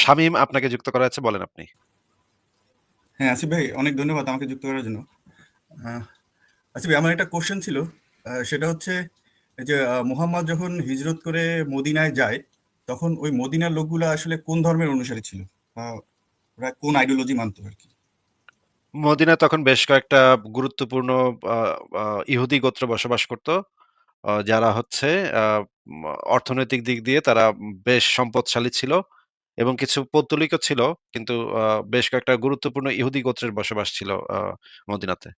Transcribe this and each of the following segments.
শামীম আপনাকে যুক্ত করা হয়েছে বলেন আপনি। হ্যাঁ, আসিফ ভাই অনেক ধন্যবাদ আমাকে যুক্ত করার জন্য। আসিফ ভাই আমার একটা কোশ্চেন ছিল। সেটা হচ্ছে এই যে মুহাম্মদ যখন হিজরত করে মদিনায় যায়, তখন ওই মদিনার লোকগুলা আসলে কোন ধর্মের অনুসারী ছিল? ওরা কোন আইডিওলজি মানত আরকি? মদিনায় তখন বেশ কয়েকটা গুরুত্বপূর্ণ ইহুদি গোত্র বসবাস করত। আ যারা হচ্ছে আ অর্থনৈতিক দিক দিয়ে তারা বেশ সম্পদশালী ছিল এবং কিছু পৌত্তলিকও ছিল। কিন্তু আ বেশ কয়েকটা গুরুত্বপূর্ণ ইহুদি গোত্রের বসবাস ছিল আ মদিনাতে।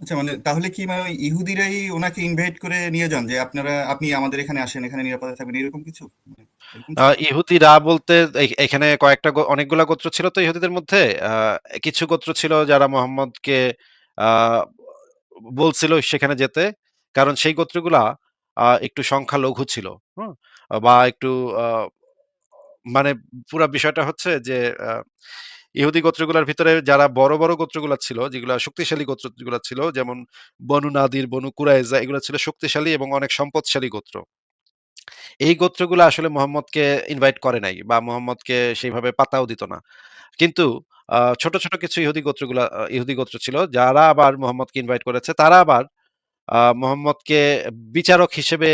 আচ্ছা মানে তাহলে কি মানে ওই ইহুদিরাই উনাকে ইনভাইট করে নিয়ে যান যে আপনারা আপনি আমাদের এখানে আসেন, এখানে নিরাপদে থাকবেন এরকম কিছু? মানে এরকম আ ছিল? ইহুদিরা বলতে এ এখানে কয়েকটা গো অনেকগুলা গোত্র ছিল তো ইহুদিদের মধ্যে। আ কিছু গোত্র ছিল যারা মোহাম্মদকে আ বলছিল সেখানে যেতে। কারণ সেই গোত্রগুলা একটু সংখ্যালঘু ছিল। বা একটু মানে পুরা বিষয়টা হচ্ছে যে ইহুদি গোত্রগুলার ভিতরে যারা বড়, বড় গোত্রগুলা ছিল, যেগুলা শক্তিশালী গোত্রগুলা ছিল যেমন বনু নাদির, বনু কুরাইজা এগুলা ছিল শক্তিশালী এবং অনেক সম্পদশালী গোত্র। এই গোত্রগুলো আসলে মোহাম্মদকে ইনভাইট করে নাই বা মোহাম্মদকে সেইভাবে পাতাও দিত না। কিন্তু ছোট, ছোট কিছু ইহুদি গোত্রগুলা ইহুদি গোত্র ছিল যারা আবার মোহাম্মদকে ইনভাইট করেছে। তারা আবার আ মোহাম্মদকে বিচারক হিসেবে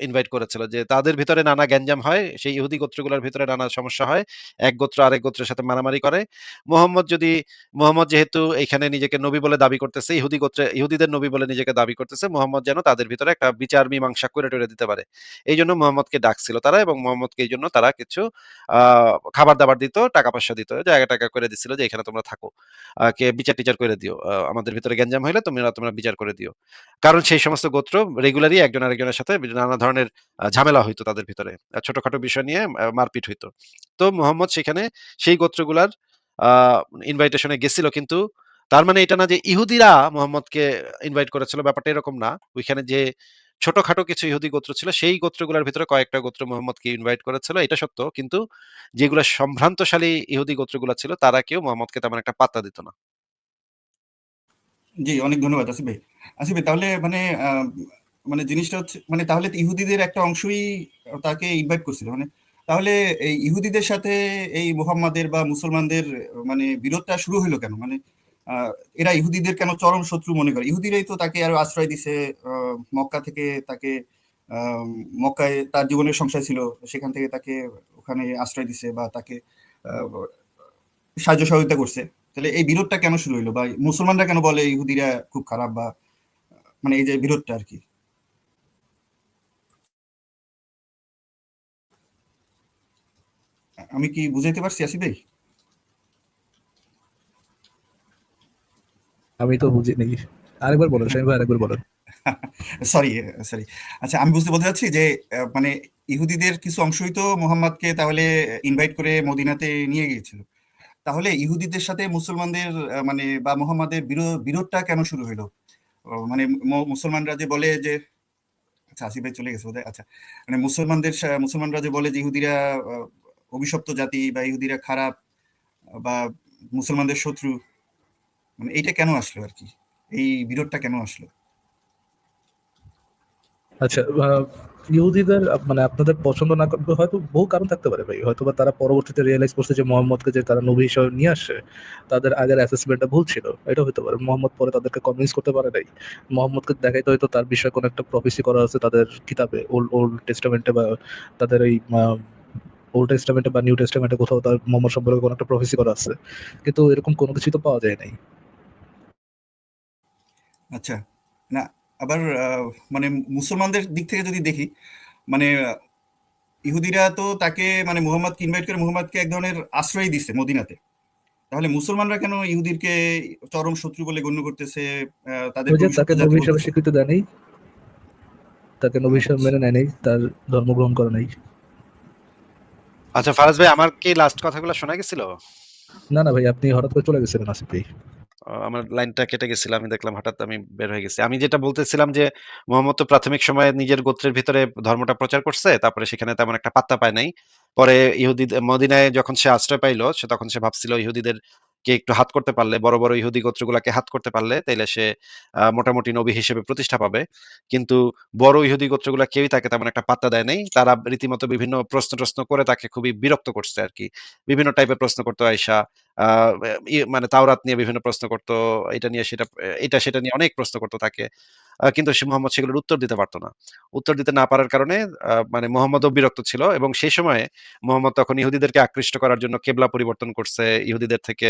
ইনভাইট করেছিল যে তাদের ভিতরে নানা গ্যাঞ্জাম হয়। সেই ইহুদি গোত্রগুলোর ভিতরে নানা সমস্যা হয়। এক গোত্র আরেক গোত্রের সাথে মারামারি করে। মোহাম্মদ যদি মোহাম্মদ যেহেতু এইখানে নিজেকে নবী বলে দাবি করতেছে, ইহুদি গোত্রে ইহুদিদের নবী বলে নিজেকে দাবি করতেছে, মোহাম্মদ যেন তাদের ভিতরে একটা বিচার মীমাংসা করে টরে দিতে পারে। এইজন্য মোহাম্মদকে ডাকছিল তারা এবং মোহাম্মদকে এই জন্য তারা কিছু আ খাবার-দাবার দিত, টাকা-পয়সা দিত। জায়গা টাকা করে দিছিল যে এখানে তোমরা থাকো। কে বিচার-টিচার করে দিও। আমাদের ভিতরে গ্যাঞ্জাম হইলে তোমরা তোমরা বিচার করে দিও। কারণ সেই সমস্ত গোত্র রেগুলারই একজন আরেকজনের সাথে নানা ধরনের ঝামেলা হইতো তাদের ভিতরে। ছোটখাটো বিষয় নিয়ে মারপিট হইতো। তো মোহাম্মদ সেখানে সেই গোত্রগুলার ইনভাইটেশন গেছিল কিন্তু তার মানে এটা না যে ইহুদিরা মোহাম্মদকে ইনভাইট করেছিল, ব্যাপারটা এরকম না। ওইখানে যে ছোটখাটো কিছু ইহুদি গোত্র ছিল, সেই গোত্রগুলার ভিতরে কয়েকটা গোত্র মোহাম্মদকে ইনভাইট করেছিল, এটা সত্য। কিন্তু যেগুলা সম্ভ্রান্তশালী ইহুদি গোত্রগুলা ছিল, তারা কেউ মোহাম্মদকে তেমন একটা পাত্তা দিত না। জি, অনেক ধন্যবাদ আসিফ ভাই। আসিফ ভাই তাহলে মানে মানে জিনিসটা হচ্ছে মানে তাহলে ইহুদিদের একটা অংশই তাকে ইনভাইট করছিল। মানে তাহলে এই ইহুদিদের সাথে এই মুহাম্মাদের বা মুসলমানদের মানে বিরোধটা শুরু হইল কেন? মানে এরা ইহুদিদের কেন চরম শত্রু মনে করে? ইহুদিরাই তো তাকে আরও আশ্রয় দিছে। মক্কা থেকে তাকে মক্কায় তার জীবনের সংশয় ছিল। সেখান থেকে তাকে ওখানে আশ্রয় দিছে বা তাকে সাহায্য সহযোগিতা করছে। তাহলে এই বিরোধটা কেন শুরু হইল? বা মুসলমানরা কেন বলে ইহুদিরা খুব খারাপ বা মানে এই যে বিরোধটা আরকি? আ আমি কি বুঝাইতে পারছি আসিফ ভাই? আমি তো বুঝিনি। আরেকবার বলেন, শামীম ভাই আরেকবার বলেন। Sorry, sorry. আচ্ছা আমি বুঝতে বলতে চাচ্ছি যে মানে ইহুদিদের কিছু অংশই তো মোহাম্মদকে তাহলে ইনভাইট করে মদিনাতে নিয়ে গিয়েছিল। তাহলে ইহুদিদের সাথে মুসলমানদের মানে বা মোহাম্মদের বিরোধটা কেন শুরু হইল? মানে মুসলমানরা যে বলে যে আচ্ছা আসিফ ভাই চলে গেছে বোধহয়। আচ্ছা। মানে মুসলমানদের মুসলমানরা যে বলে যে ইহুদিরা অভিশপ্ত জাতি বা ইহুদিরা খারাপ, বা মুসলমানদের শত্রু। মানে এইটা কেন আসলো আর কি এই বিরোধটা কেন আসলো? আচ্ছা ইহুদিদের মানে আপনাদের পছন্দ না করতে হয়তো বহু কারণ থাকতে পারে ভাই। হয়তো বা তারা পরবর্তীতে রিয়েলাইজ করছে যে মোহাম্মদকে যে তারা নবী হিসেবে নিয়ে আসছে, তাদের আগের অ্যাসেসমেন্টটা ভুল ছিল। এটাও হইতে পারে। মোহাম্মদ পরে তাদেরকে কনভিন্স করতে পারে নাই। মোহাম্মদকে দেখাইতে হয়তো তার বিষয়ে কোনো একটা প্রফেসি করা আছে তাদের কিতাবে ওল্ড ওল্ড টেস্টামেন্টে বা তাদের এই ওল্ড টেস্টামেন্টে বা নিউ টেস্টামেন্টে কোথাও তার মোহাম্মদ সম্পর্কে কোনো একটা প্রফেসি করা আছে। কিন্তু এরকম কোনো কিছুই তো পাওয়া যায় নাই। আচ্ছা। না আবার মানে মুসলমানদের দিক থেকে যদি দেখি, মানে ইহুদিরা তো তাকে মানে মুহাম্মদকে ইনভাইট করে মুহাম্মদকে এক ধরনের আশ্রয় দিছে মদিনাতে। তাহলে মুসলমানরা কেন ইহুদিরকে চরম শত্রু বলে গণ্য করতেছে? তাদেরকে তাকে নবী হিসেবে স্বীকৃতি দেয় নাই। তাকে নবী হিসেবে আচ্ছা। মেনে নেয় নাই। তার ধর্ম গ্রহণ করে নাই। আচ্ছা ফারাজ ভাই। আমার কি লাস্ট কথাগুলো শোনা গেছিল? না, না ভাই আপনি হঠাৎ করে চলে গেছিলেন আসিফ ভাই। আমার লাইনটা কেটে গেছিল। আমি দেখলাম হঠাৎ আমি বের হয়ে গেছি। আমি যেটা বলতেছিলাম যে মোহাম্মদ তো প্রাথমিক সময়ে নিজের গোত্রের ভিতরে ধর্মটা প্রচার করছে। তারপরে সেখানে তেমন একটা পাত্তা পায় নাই। পরে ইহুদি মদিনায় যখন সে আশ্রয় পাইল, সে তখন সে ভাবছিল ইহুদিদের কে একটু হাত করতে পারলে বড়, বড় ইহুদি গোত্রগুলাকে হাত করতে পারলে তাইলে সে মোটামুটি নবী হিসেবে প্রতিষ্ঠা পাবে। কিন্তু বড় ইহুদি গোত্রগুলা কেউই তাকে তেমন একটা পাত্তা দেয় নাই। তারা রীতিমতো বিভিন্ন প্রশ্ন-টশ্ন করে তাকে খুবই বিরক্ত করছে আরকি। বিভিন্ন টাইপের প্রশ্ন করত আইসা। মানে তাওরাত নিয়ে বিভিন্ন প্রশ্ন করত, এটা নিয়ে সেটা এটা সেটা নিয়ে অনেক প্রশ্ন করত তাকে। কিন্তু সে মুহাম্মদ সেগুলোর উত্তর দিতে পারত না। উত্তর দিতে না পারার কারণে মানে মুহাম্মদও বিরক্ত ছিল এবং সেই সময়ে মুহাম্মদ তখন ইহুদিদেরকে আকৃষ্ট করার জন্য কেবলা পরিবর্তন করছে। ইহুদিদের থেকে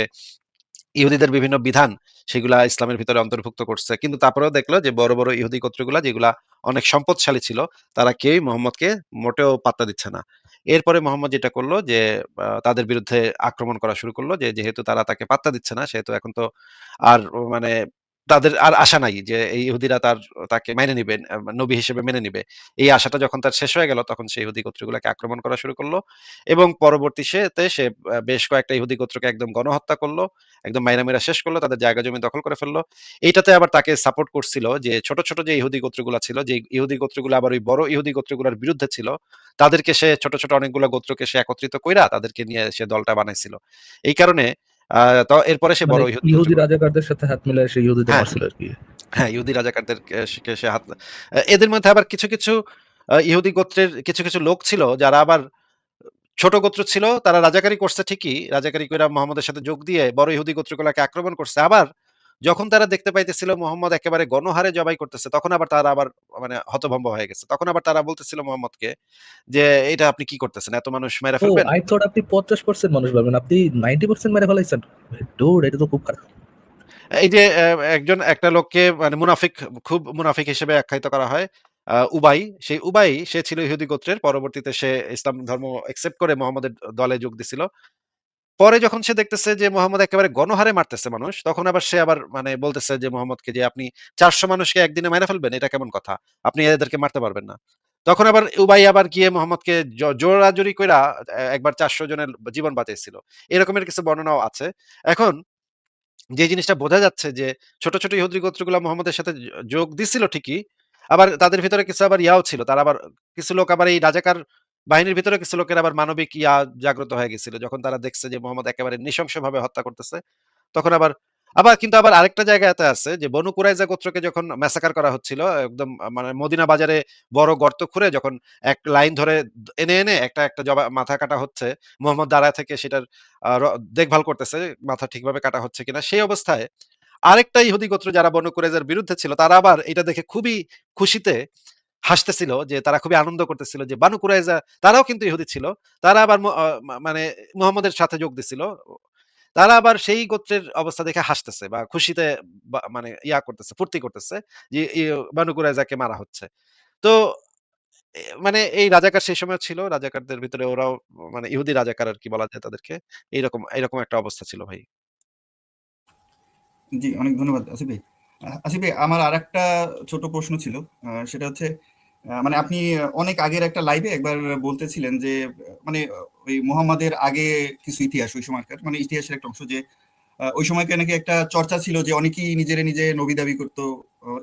ইহুদিদের বিভিন্ন বিধান সেগুলা ইসলামের ভিতরে অন্তর্ভুক্ত করছে। কিন্তু তারপরেও দেখল যে বড়, বড় ইহুদি গোত্রগুলা যেগুলা অনেক সম্পদশালী ছিল, তারা কেউই মুহাম্মদকে মোটেও পাত্তা দিচ্ছে না। এরপরে মোহাম্মদ যেটা করল যে তাদের বিরুদ্ধে আক্রমণ করা শুরু করল যে, যেহেতু তারা তাকে পাত্তা দিচ্ছে না, সেহেতু এখন তো আর মানে তাদের আর আশা নাই যে এই ইহুদিরা তার তাকে মেনে নিবেন, আ নবী হিসেবে মেনে নিবে। এই আশাটা যখন তার শেষ হয়ে গেল তখন সে ইহুদি গোত্রগুলাকে আক্রমণ করা শুরু করল এবং পরবর্তী সেতে সে বেশ কয়েকটা ইহুদি গোত্রকে একদম গণহত্যা করল। একদম মাইরা মেরা শেষ করল। তাদের জায়গা জমি দখল করে ফেলল। এইটাতে আবার তাকে সাপোর্ট করছিল যে ছোট, ছোট যে ইহুদি গোত্রগুলা ছিল, যে ইহুদি গোত্রগুলা আবার ওই বড় ইহুদি গোত্রগুলার বিরুদ্ধে ছিল, তাদেরকে সে ছোট, ছোট অনেকগুলা গোত্রকে সে একত্রিত কইরা তাদেরকে নিয়ে সে দলটা বানাইছিল। এই কারণে তো এরপরে সে মানে বড় ইহুদি রাজাকারদের সাথে হাত মিলায় সে ইহুদিদের হ্যাঁ। আর কি হ্যাঁ, ইহুদি রাজাকারদের সে হাত এদের মধ্যে আবার কিছু, কিছু ইহুদি গোত্রের কিছু, কিছু লোক ছিল যারা আবার ছোট গোত্র ছিল, তারা রাজাকারি করছে ঠিকই। রাজাকারি কইরা মোহাম্মদের সাথে যোগ দিয়ে বড় ইহুদি গোত্রগুলাকে আক্রমণ করছে। আবার যখন তারা দেখতে পাইতেছিল মুহাম্মদ একেবারে গণহারে জবাই করতেছে, তখন আবার তারা আবার মানে হতভম্ব হয়ে গেছে। তখন আবার তারা বলতেছিল মুহাম্মদকে যে, "এটা আপনি কি করতেছেন? এত মানুষ মাইরা ও ফেলবেন?" I thought আপনি 50% মানুষ মারবেন। আপনি 90% মেরে ফেলাইছেন। ডুড এটা তো খুব খারাপ। এই যে একজন একটা লোককে মানে মুনাফিক খুব মুনাফিক হিসেবে আখ্যায়িত করা হয়। উবাই, সেই উবাই সে ছিল ইহুদি গোত্রের। পরবর্তীতে সে ইসলাম ধর্ম একসেপ্ট করে মোহাম্মদের দলে যোগ দিছিল। পরে যখন সে দেখতেছে যে মুহাম্মদ একেবারে গণহারে মারতেছে মানুষ, তখন আবার সে আবার মানে বলতেছে যে মুহাম্মদকে যে, "আপনি ৪০০ মানুষকে একদিনে মাইরা ফেলবেন? এটা কেমন কথা? আপনি এদেরকে মারতে পারবেন না।" তখন আবার উবাই আবার গিয়ে মুহাম্মদকে জোরাজুরি কইরা একবার ৪০০ জনের জীবন বাঁচাইছিল। এরকমের কিছু বর্ণনাও আছে। এখন যে জিনিসটা বোঝা যাচ্ছে যে ছোট, ছোট ইহুদি গোত্রগুলা মোহাম্মদের সাথে যোগ দিছিল ঠিকই। আবার তাদের ভিতরে কিছু আবার ইয়াও ছিল। তারা আবার কিছু লোক আবার এই রাজাকার বাহিনীর ভিতরে কিছু লোকের আবার মানবিক ইয়া জাগ্রত হয়ে গেছিল। যখন তারা দেখছে যে মুহাম্মদ একেবারে নৃশংসভাবে হত্যা করতেছে। তখন আবার আবার কিন্তু আবার আরেকটা জায়গাতে আছে যে বনু কুরাইজা গোত্রকে যখন ম্যাসাকার করা হচ্ছিল একদম মানে মদিনা বাজারে বড় গর্ত খুঁড়ে যখন এক লাইন ধরে এনে, এনে একটা, একটা জবা মাথা কাটা হচ্ছে, মোহাম্মদ দাঁড়ায় থেকে সেটার দেখভাল করতেছে মাথা ঠিকভাবে কাটা হচ্ছে কিনা। সেই অবস্থায় আরেকটা ইহুদি গোত্র যারা বনু কুরাইজার বিরুদ্ধে ছিল, তারা আবার এটা দেখে খুবই খুশিতে হাসতেছিল যে তারা খুবই আনন্দ করতেছিল যে বানু কুরাইজা তারাও কিন্তু ইহুদি ছিল। তারা আবার মানে মুহাম্মদের সাথে যোগ দিছিল। তারা আবার সেই গোত্রের অবস্থা দেখে হাসতেছে বা খুশিতে মানে ইয়া করতেছে, ফুর্তি করতেছে যে বানু কুরাইজাকে মারা হচ্ছে। তো মানে এই রাজাকার সেই সময় ছিল। রাজাকারদের ভিতরে ওরাও মানে ইহুদি রাজাকার আরকি বলা যায় তাদেরকে। এইরকম এইরকম একটা অবস্থা ছিল ভাই। জি, অনেক ধন্যবাদ আসিফ ভাই। আসিফ ভাই আমার আরেকটা ছোট প্রশ্ন ছিল। সেটা হচ্ছে মানে আপনি অনেক আগের একটা লাইভে একবার বলতেছিলেন যে মানে ওই মুহাম্মাদের আগে কিছু ইতিহাস ওই সময়কার মানে ইতিহাসের একটা অংশ যে ওই সময়কার নাকি একটা চর্চা ছিল যে অনেকেই নিজেরে নিজে নবী দাবি করত।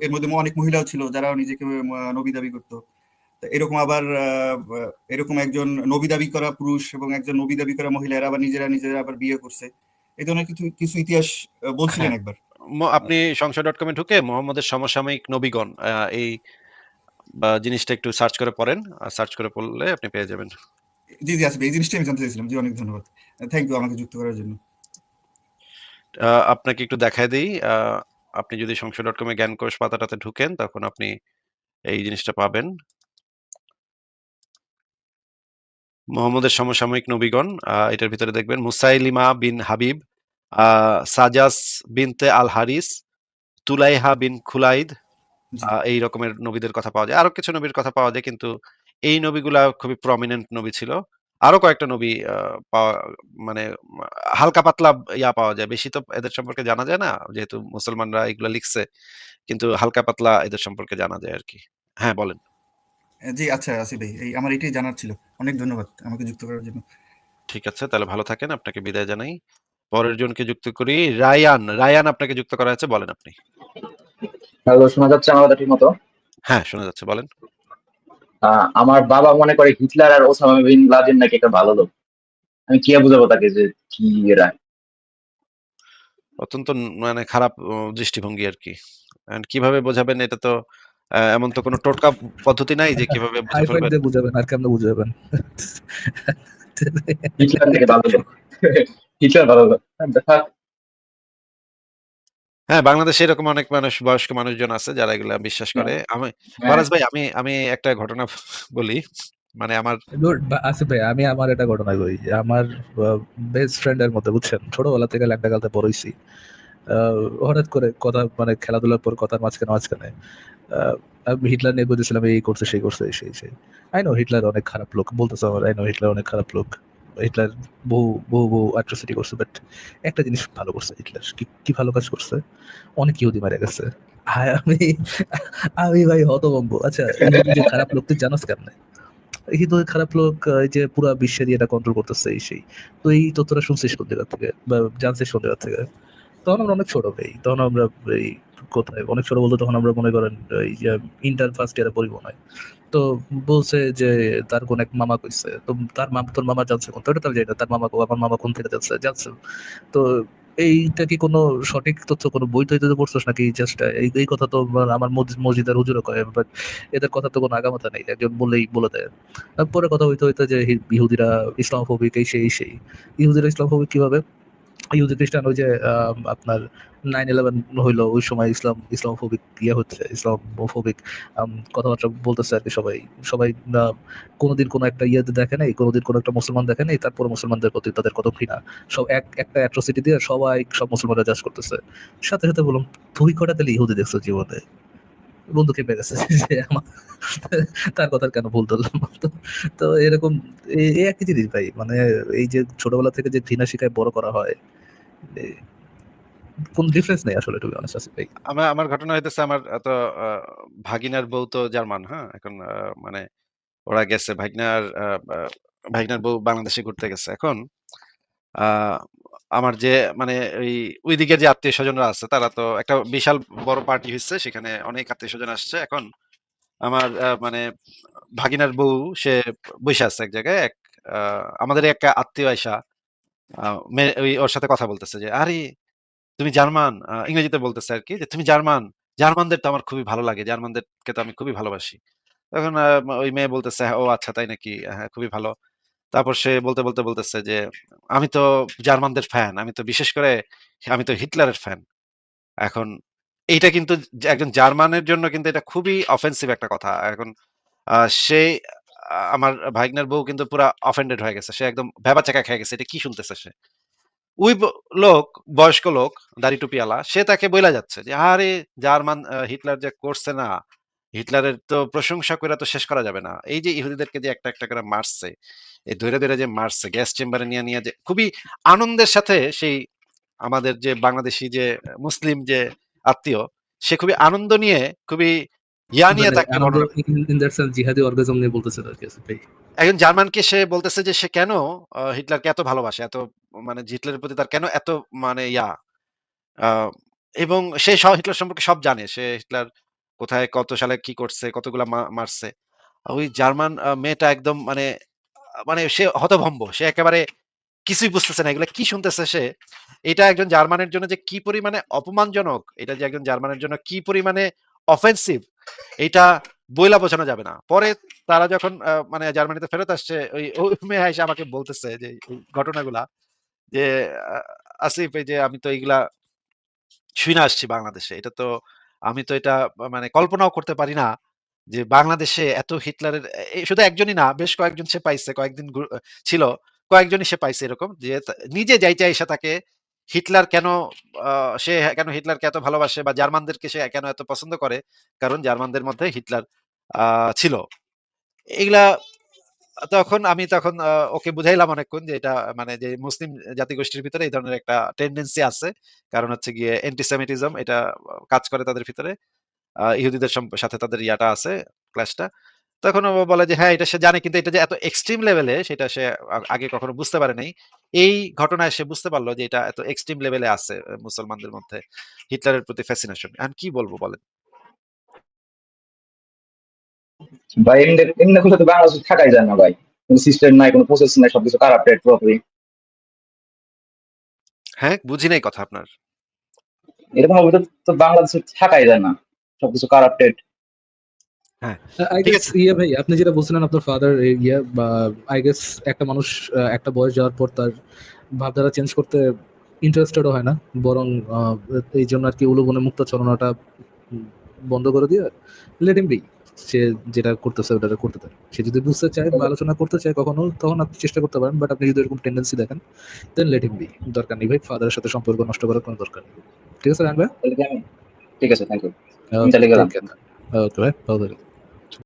এর মধ্যে অনেক মহিলাও ছিল যারা নিজেকে নবী দাবি করত। এরকম আবার এরকম একজন নবী দাবি করা পুরুষ এবং একজন নবী দাবি করা মহিলারা আবার নিজেরা, নিজেরা আবার বিয়ে করছে। এই ধরনের কিছু, কিছু ইতিহাস বলছিলেন হ্যাঁ। একবার। আপনি সংশয়.com এ ঢুকে মোহাম্মদের সমসাময়িক নবীগণ এই জিনিসটা একটু সার্চ করে পড়েন। আ সার্চ করে পড়লে আপনি পেয়ে যাবেন। জি, জি ভাই এই জিনিসটাই আমি জানতে চাইছিলাম। জি অনেক ধন্যবাদ। থ্যাংক ইউ আমাকে যুক্ত করার জন্য। আপনাকে একটু দেখায় দেই। আপনি যদি সংশয়.com এ জ্ঞানকোষ পাতাটাতে ঢুকেন তখন আপনি এই জিনিসটা পাবেন। মোহাম্মদের সমসাময়িক নবীগণ এটার ভিতরে দেখবেন মুসাইলিমা বিন হাবিব, সাজাস বিনতে আল হারিস, তুলাইহা বিন খুলাইদ জি। এই রকমের নবীদের কথা পাওয়া যায়। আরও কিছু নবীর কথা পাওয়া যায় কিন্তু এই নবীগুলা খুবই প্রমিনেন্ট নবী ছিল। আরও কয়েকটা নবী আ পাওয়া মানে হালকা পাতলা ইয়া পাওয়া যায়। বেশি তো এদের সম্পর্কে জানা যায় না। যেহেতু মুসলমানরা এগুলা লিখছে। কিন্তু হালকা পাতলা এদের সম্পর্কে জানা যায় আরকি। হ্যাঁ, বলেন। এ জি আচ্ছা আসিফ ভাই। এই আমার এটাই জানার ছিল। অনেক ধন্যবাদ আমাকে যুক্ত করার জন্য। ঠিক আছে, তাহলে ভালো থাকেন। আপনাকে বিদায় জানাই। পরের জনকে যুক্ত করি। রায়ান, রায়ান আপনাকে যুক্ত করা হয়েছে। বলেন আপনি। হ্যালো শোনা যাচ্ছে আমার কথা ঠিকমতো? হ্যাঁ, শোনা যাচ্ছে। বলেন। আমার বাবা মনে করে হিটলার আর ওসামা বিন লাদেন নাকি একটা ভালো লোক। আমি কি বুঝাবো তাকে যে কি এরা? অত্যন্ত মানে খারাপ দৃষ্টিভঙ্গি আরকি। অ্যান্ড কীভাবে বোঝাবেন এটা তো এমন তো কোনো টোটকা পদ্ধতি নাই যে কীভাবে বুঝাবেন আর কেমনে বুঝাবেন? হিটলার থেকে ভালো লোক। হ্যাঁ, বাংলাদেশে এরকম অনেক মানুষ বয়স্ক মানুষজন আছে যারা এগুলা বিশ্বাস করে। আমি হ্যাঁ। ফারাজ ভাই আমি আমি একটা ঘটনা বলি। মানে আমার ধুর বা আসিফ ভাই আমি আমার একটা ঘটনা কই। আমার আ বেস্ট ফ্রেন্ড এর মধ্যে বুঝছেন? ছোটবেলা থেকে বড় হইছি। আ হঠাৎ করে কথা মানে খেলাধুলার পর কথার মাঝখানে, মাঝখানে আ আমি হিটলার নিয়ে কইতেছিলাম এই করছে, সেই করছে, এই সেই, সেই। আই নো হিটলার অনেক খারাপ লোক। বলতেছে আমার আই নো হিটলার অনেক খারাপ লোক। হিটলার বহু, বহু, বহু অ্যাট্রোসিটি করছে। বাট একটা জিনিস ভালো করছে হিটলার। কি, ভালো কাজ করছে? অনেক ইহুদি মারা গেছে। আমি আমি ভাই হতভম্ব। আচ্ছা যে খারাপ লোক তুই জানাস কেমনে? হিন্দু খারাপ লোক যে পুরা বিশ্বের এটা কন্ট্রোল করতেছে এই সেই। তো এই তথ্যটা শুনছিস কোন জায়গা থেকে? বা জানছিস কোন জায়গা থেকে? তখন আমরা অনেক ছোট ভাই। তখন আমরা এই কোথায় অনেক ছোট বলতে তখন আমরা মনে করেন এই যে ইন্টার ফার্স্ট ইয়ারে হয়। তো বলছে যে তার কোন এক মামা কইছে। তো তার মামা তোর মামা জানছে কোন তো আমি। তার মামা আমার মামা কোন থেকে জানছে? জানছে। তো এইটা কি কোনো সঠিক তথ্য কোনো বই-টইতে পড়ছস নাকি জাস্ট এই, এই কথা তো আমার মসজিদ মসজিদের হুজুরও কয়। বাট এদের কথা তো কোনো আগামাথা নাই। একজন বলেই বলে দেয়। তারপরে কথা হইতে, হইতে যে ইহুদিরা ইসলামোফোবিক এই সেই, সেই। ইহুদিরা ইসলামোফোবিক কীভাবে? ইহুদি খ্রিস্টান ওই যে আপনার 9/11 হইল ওই সময় ইসলাম ইসলাম ইসলামোফোবিক ইয়ে হচ্ছে, ইসলামোফোবিক আম কথাবার্তা বলতেছে আর কি সবাই। সবাই কোনোদিন কোনো একটা ইয়েতে দেখে নাই, কোনদিন কোনো একটা মুসলমান দেখে নেই তারপরে মুসলমানদের প্রতি তাদের কত ঘৃণা। সব এক একটা অ্যাট্রোসিটি দিয়ে সবাই সব মুসলমানরা জাজ করতেছে। সাথে, সাথে বললাম তুই কয়টা তাইলে ইহুদি দেখছ জীবনে? বন্ধু খেপে যে আমার তার কথা কেন ভুল ধরলাম। তো, এরকম এই একই জিনিস ভাই। মানে এই যে ছোটবেলা থেকে যে ঘৃণা শিখায় বড় করা হয়। কোন ডিফারেন্স নেই আসলে টু অনেস্ট আসিফ ভাই। আমার আমার ঘটনা হইতেছে আমার ভাগিনার বউ তো জার্মান, হ্যাঁ? এখন মানে ওরা গেছে বউ বাংলাদেশে ঘুরতে গেছে। এখন আমার যে মানে ওই ওই যে আত্মীয়স্বজনরা আছে তারা তো একটা বিশাল বড় পার্টি হইছে। সেখানে অনেক আত্মীয় স্বজন আসছে। এখন আমার মানে ভাগিনার বউ সে বইসা আছে এক জায়গায়। এক আমাদের একটা আত্মীয় আইসা ওই ওর সাথে কথা বলতেছে যে, "আরে তুমি জার্মান?" ইংরেজিতে বলতেছে আরকি যে, "তুমি জার্মান? জার্মানদের তো আমার খুবই ভালো লাগে। জার্মানদেরকে তো আমি খুবই ভালোবাসি।" তখন ওই মেয়ে বলতেছে, "ও আচ্ছা তাই নাকি? হ্যাঁ, খুবই ভালো।" তারপর সে বলতে, বলতে বলতেছে যে, "আমি তো জার্মানদের ফ্যান। আমি তো বিশেষ করে আমি তো হিটলারের ফ্যান।" এখন এইটা কিন্তু একজন জার্মানের জন্য কিন্তু এটা খুবই অফেন্সিভ একটা কথা। এখন আ সে আমার ভাইগনার বউ কিন্তু পুরা অফেন্ডেড হয়ে গেছে। সে একদম ভ্যাবাচ্যাকা খেয়ে গেছে। এটা কি শুনতেছে সে? ওই লোক, বয়স্ক লোক, দাড়ি টুপিওয়ালা, সে তাকে বইলা যাচ্ছে যে, "আরে জার্মান হিটলার যে করছে না, হিটলারের তো প্রশংসা করে তো শেষ করা যাবে না। এই যে ইহুদিদেরকে যে একটা, একটা করে মারছে, এই ধইরা, ধইরা যে মারছে, গ্যাস চেম্বারে নিয়ে, নিয়ে যে খুবই আনন্দের সাথে সেই আমাদের যে বাংলাদেশী যে মুসলিম যে আত্মীয়, সে খুবই আনন্দ নিয়ে, খুবই ইয়া নিয়ে মানে তাকে ইন দ্যাট সেন্স জিহাদি অর্গাজম নিয়ে আসিফ ভাই। একজন জার্মানকে সে বলতেছে যে সে কেন হিটলারকে এত ভালোবাসে, এত মানে হিটলারের প্রতি তার কেন এত মানে ইয়া এবং সে স হিটলার সম্পর্কে সব জানে। সে হিটলার কোথায় কত সালে কি করছে, কতগুলা মারছে। ওই জার্মান মেয়েটা একদম মানে মানে সে হতভম্ব। সে একেবারে কিছুই বুঝতেছে না। এগুলা কি শুনতেছে সে? এটা একজন জার্মানের জন্য যে কি পরিমাণে অপমানজনক, এটা যে একজন জার্মানের জন্য কি পরিমাণে অফেন্সিভ, এইটা বইলা বোঝানো যাবে না। পরে তারা যখন মানে জার্মানিতে ফেরত আসছে, ওই মেয়ে আমাকে বলতেছে যে ঘটনাগুলা যে, "আসিফ এই যে আমি তো এইগুলা শুইনা আসছি বাংলাদেশে। এটা তো আমি তো এটা মানে কল্পনাও করতে পারি না যে বাংলাদেশে এত হিটলারের শুধু একজনই না, বেশ কয়েকজন সে পাইছে। কয়েকদিন ছিল। কয়েকজনই সে পাইছে এরকম যে নিজে যাইতে আইসা তাকে হিটলার কেন সে কেন হিটলারকে এত ভালোবাসে বা জার্মানদেরকে সে কেন এত পছন্দ করে? কারণ জার্মানদের মধ্যে হিটলার ছিল। এগুলা তখন আমি তখন ওকে বুঝাইলাম অনেকক্ষণ যে এটা মানে যে মুসলিম জাতিগোষ্ঠীর ভিতরে এই ধরনের একটা টেন্ডেন্সি আছে। কারণ হচ্ছে গিয়ে অ্যান্টিসেমিটিজম এটা কাজ করে তাদের ভিতরে। ইহুদিদের সাথে তাদের ইয়াটা আছে, ক্লাশটা। তখন ও বলে যে হ্যাঁ, এটা সে জানে কিন্তু এটা যে এত এক্সট্রিম লেভেলে সেটা সে আগে কখনো বুঝতে পারে নাই। এই ঘটনায় সে বুঝতে পারল যে এটা এত এক্সট্রিম লেভেলে আছে মুসলমানদের মধ্যে হিটলারের প্রতি ফ্যাসিনেশন। এখন কি বলব বলেন? ভাই এমনি এমনি তো বাংলাদেশে থাকাই যায় না ভাই। কোন সিস্টেম নাই, কোন প্রসেস নাই, সবকিছু কারাপ্টেড প্রপারলি। হ্যাঁ, বুঝি নাই কথা আপনার। এরকম অভিযোগ তো বাংলাদেশে থাকাই যায় না সবকিছু কারাপ্টেড আই ঠিক গেস ইয়ে ভাই আপনি যেটা বলছিলেন আপনার ফাদার ইয়ে বা আই গেস একটা মানুষ একটা বয়স যাওয়ার পর তার ভাবধারা চেঞ্জ করতে ইন্টারেস্টেডও হয় না বরং আহ, এই জন্য আর কি উলুবনে মুক্ত চলনাটা বন্ধ করে দিয়ে লেট হিম বি সে যেটা করতেছে ওটা করতে দেয় সে যদি বুঝতে চায় বা আলোচনা করতে চায় কখনো তখন আপনি চেষ্টা করতে পারেন বাট আপনি যদি এরকম টেন্ডেন্সি দেখেন দেন লেট হিম বি দরকার নেই ভাই ফাদারের সাথে সম্পর্ক নষ্ট করার কোনো দরকার নেই। ঠিক আছে আমি ঠিক আছে থ্যাংক ইউ ওকে ভাই ভালো থাকবেন